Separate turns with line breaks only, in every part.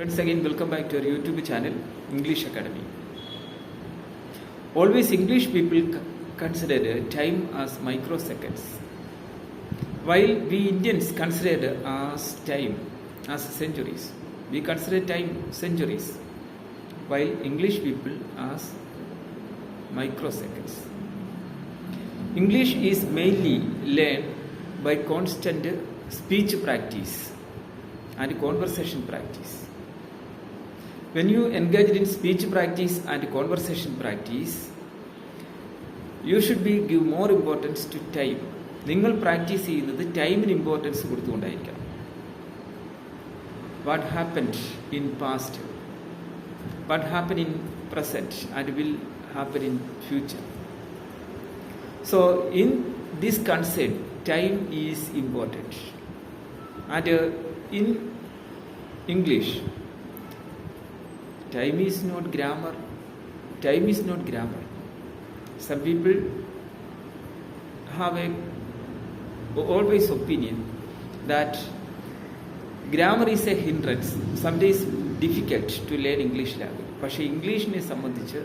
Friends, again, welcome back to our YouTube channel, English Academy. Always, English people consider time as microseconds, while we Indians consider as time as centuries. We consider time centuries, while English people as microseconds. English is mainly learned by constant speech practice and conversation practice. When you engage in speech practice and conversation practice, you should be give more importance to time. നിങ്ങൾ practice ചെയ്യുന്നത് ടൈമിന് importance കൊടുത്തുകൊണ്ടായിരിക്കണം what happened in past what happen in present and will happen in future So, in this concept, time is important. And uh, in English, time is not grammar. Time is not grammar. Some people have a always opinion that grammar is a hindrance. Sometimes difficult to learn English language. പക്ഷേ ഇംഗ്ലീഷിനെ സംബന്ധിച്ച്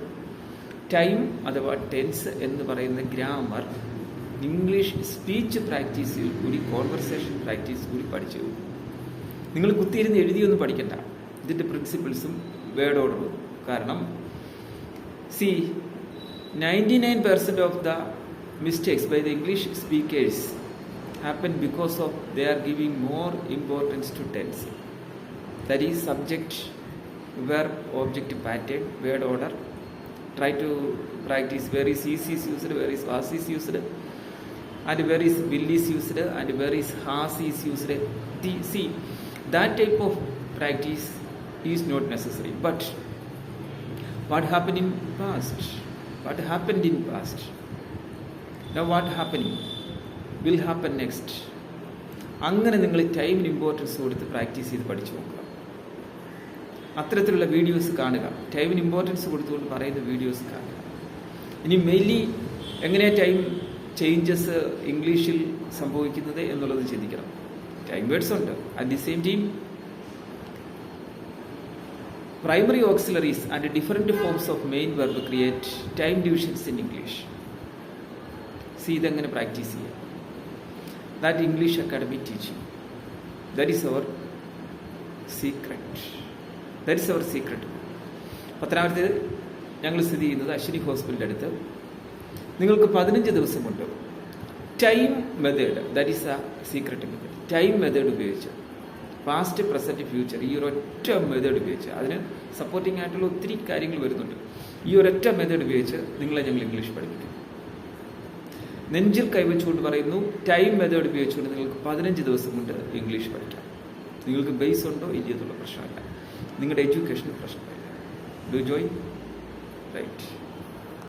time അഥവാ tense എന്ന് പറയുന്ന grammar English speech പ്രാക്ടീസിൽ കൂടി conversation practice കൂടി പഠിച്ചു നിങ്ങൾ കുത്തിയിരുന്ന് എഴുതിയൊന്നും പഠിക്കണ്ട ഇതിൻ്റെ പ്രിൻസിപ്പിൾസും വേർഡ് ഓർഡറും കാരണം C ninety nine percent of the mistakes by the English speakers happen because of they are giving more importance to tense that is subject verb object pattern word order try to practice where is is is used where is was is used and where is will is used and where is has is used the, see that type of practice is not necessary. But what happened in past? What happened in past? Now what happening? Will happen next അങ്ങനെ നിങ്ങൾ ടൈമിന് importance കൊടുത്ത് practice ചെയ്ത് പഠിച്ചു നോക്കുക. അത്തരത്തിലുള്ള videos കാണുക. ടൈമിന് ഇമ്പോർട്ടൻസ് കൊടുത്തുകൊണ്ട് പറയുന്ന വീഡിയോസ് കാണുക. ഇനി മെയിൻലി എങ്ങനെ ടൈം ചേഞ്ചസ് ഇംഗ്ലീഷിൽ സംഭവിക്കുന്നത് എന്നുള്ളത് ചിന്തിക്കണം. ടൈം വേർഡ്സ് ഉണ്ട്. At the same time primary auxiliaries and different forms of main verb create time divisions in English see ഇതെങ്ങനെ പ്രാക്ടീസ് ചെയ്യുക that English academy teaching That is our secret That is our secret പത്തനാപുരത്ത് ഞങ്ങൾ സ്ഥിതി ചെയ്യുന്നത് അശ്വിനി ഹോസ്പിറ്റലിന്റെ അടുത്ത്. നിങ്ങൾക്ക് പതിനഞ്ച് ദിവസം കൊണ്ട് time method that is a secret method time method ഉപയോഗിച്ച്. പാസ്റ്റ് പ്രസന്റ് ഫ്യൂച്ചർ ഈ ഒരൊറ്റ മെത്തേഡ് ഉപയോഗിച്ച് അതിന് സപ്പോർട്ടിംഗ് ആയിട്ടുള്ള ഒത്തിരി കാര്യങ്ങൾ വരുന്നുണ്ട്. ഈ ഒരൊറ്റ മെത്തേഡ് ഉപയോഗിച്ച് നിങ്ങളെ ഞങ്ങൾ ഇംഗ്ലീഷ് പഠിപ്പിക്കും. നെഞ്ചിൽ കൈവച്ചുകൊണ്ട് പറയുന്നു ടൈം മെത്തേഡ് ഉപയോഗിച്ചുകൊണ്ട് നിങ്ങൾക്ക് പതിനഞ്ച് ദിവസം കൊണ്ട് ഇംഗ്ലീഷ് പഠിക്കാം. നിങ്ങൾക്ക് ബേസ് ഉണ്ടോ? ഇല്ലയെന്നുള്ള പ്രശ്നമല്ല. നിങ്ങളുടെ എഡ്യൂക്കേഷൻ പ്രശ്നമില്ല. Do join right